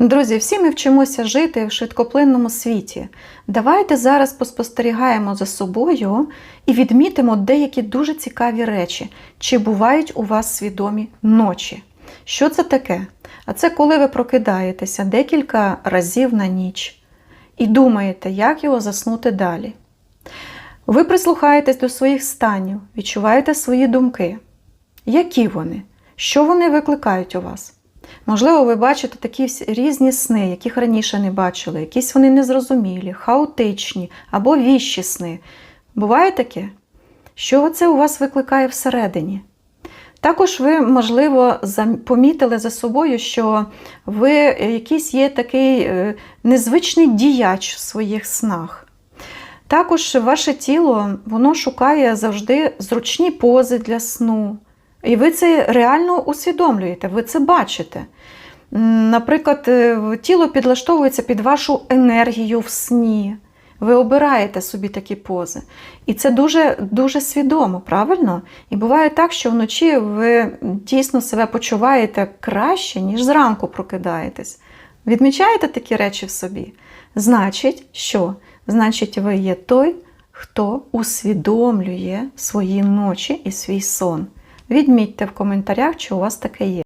Друзі, всі ми вчимося жити в швидкоплинному світі. Давайте зараз поспостерігаємо за собою і відмітимо деякі дуже цікаві речі, чи бувають у вас свідомі ночі. Що це таке? А це коли ви прокидаєтеся декілька разів на ніч і думаєте, як його заснути далі. Ви прислухаєтесь до своїх станів, відчуваєте свої думки. Які вони? Що вони викликають у вас? Можливо, ви бачите такі різні сни, яких раніше не бачили, якісь вони незрозумілі, хаотичні або віщі сни. Буває таке? Що це у вас викликає всередині? Також ви, можливо, помітили за собою, що ви е, якийсь є такий е, незвичний діяч в своїх снах. Також ваше тіло воно шукає завжди зручні пози для сну. І ви це реально усвідомлюєте, ви це бачите. Наприклад, е, тіло підлаштовується під вашу енергію в сні. Ви обираєте собі такі пози. І це дуже, дуже свідомо, правильно? І буває так, що вночі ви дійсно себе почуваєте краще, ніж зранку прокидаєтесь. Відмічаєте такі речі в собі? Значить, що? Значить, ви є той, хто усвідомлює свої ночі і свій сон. Відмітьте в коментарях, чи у вас таке є.